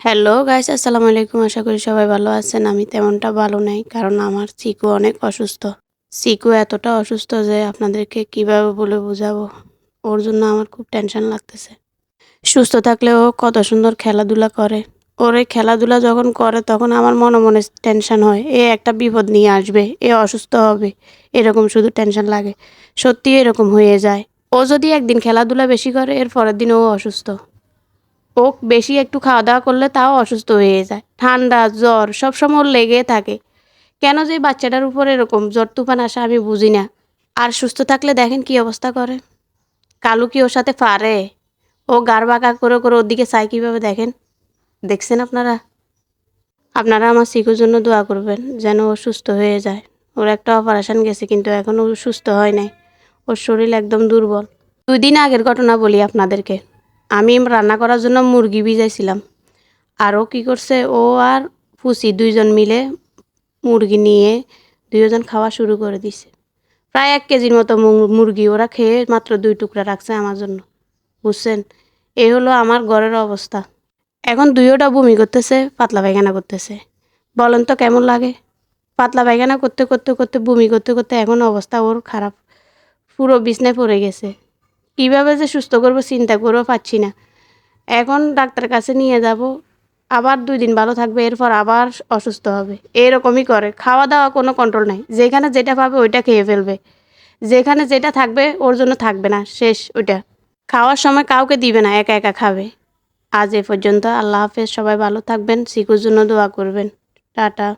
Hello guys আসসালামু আলাইকুম। আশা করি সবাই ভালো আছেন। আমি তেমনটা ভালো নেই, কারণ আমার চিকু অনেক অসুস্থ। চিকু এতটা অসুস্থ যে আপনাদেরকে কীভাবে বলে বোঝাবো? ওর জন্য আমার খুব টেনশন লাগতেছে। সুস্থ থাকলে ও কত সুন্দর খেলাধুলা করে। ওর এই খেলাধুলা যখন করে, তখন আমার মনে মনে টেনশন হয়। এ একটা বিপদ নিয়ে আসবে, এ অসুস্থ হবে। এরকম শুধু টেনশন লাগে। সত্যি এরকম হয়ে যায়। ও যদি একদিন খেলাধুলা বেশি করে, এর পরের দিন ও অসুস্থ। ও বেশি একটু খাওয়া দাওয়া করলে তাও অসুস্থ হয়ে যায়। ঠান্ডা, জ্বর, সবসময় লেগে থাকে। কেন যে বাচ্চাটার উপর এরকম জ্বর, তুফান আসা আমি বুঝি না। আর সুস্থ থাকলে দেখেন কি অবস্থা করে। কালু কি ওর সাথে পারে ও গার বাঁকা করে করে ওর দিকে চাই কীভাবে দেখেন? দেখছেন আপনারা? আপনারা আমার শিখুর জন্য দোয়া করবেন যেন ও সুস্থ হয়ে যায়। ওর একটা অপারেশন গেছে, কিন্তু এখনও সুস্থ হয় নাই। ওর শরীর একদম দুর্বল। দুই দিন আগের ঘটনা বলি আপনাদেরকে। আমি রান্না করার জন্য মুরগি ভিজাইছিলাম। আরও কি করছে, ও আর ফুসি দুইজন মিলে মুরগি নিয়ে দুইজন খাওয়া শুরু করে দিছে। প্রায় এক কেজির মতো মুরগি ওরা খেয়ে মাত্র দুই টুকরা রাখছে আমার জন্য। বুঝছেন? এই হলো আমার ঘরের অবস্থা। এখন দুইওটা বমি করতেছে, পাতলা পায়খানা করতেছে। বলেন তো কেমন লাগে? পাতলা পায়খানা করতে করতে করতে, বমি করতে করতে এখন অবস্থা ওর খারাপ। পুরো বিছনায় পড়ে গেছে। কীভাবে যে সুস্থ করব চিন্তা করেও পাচ্ছি না। এখন ডাক্তার কাছে নিয়ে যাব, আবার দুই দিন ভালো থাকবে, এরপর আবার অসুস্থ হবে। এরকমই করে, খাওয়া দাওয়া কোনো কন্ট্রোল নাই। যেখানে যেটা পাবে ওইটা খেয়ে ফেলবে। যেখানে যেটা থাকবে ওর জন্য থাকবে না, শেষ ওইটা। খাওয়ার সময় কাউকে দিবে না, একা একা খাবে। আজ এ পর্যন্ত আল্লাহ হাফেজ, সবাই ভালো থাকবেন শিকুর জন্য দোয়া করবেন। টাটা।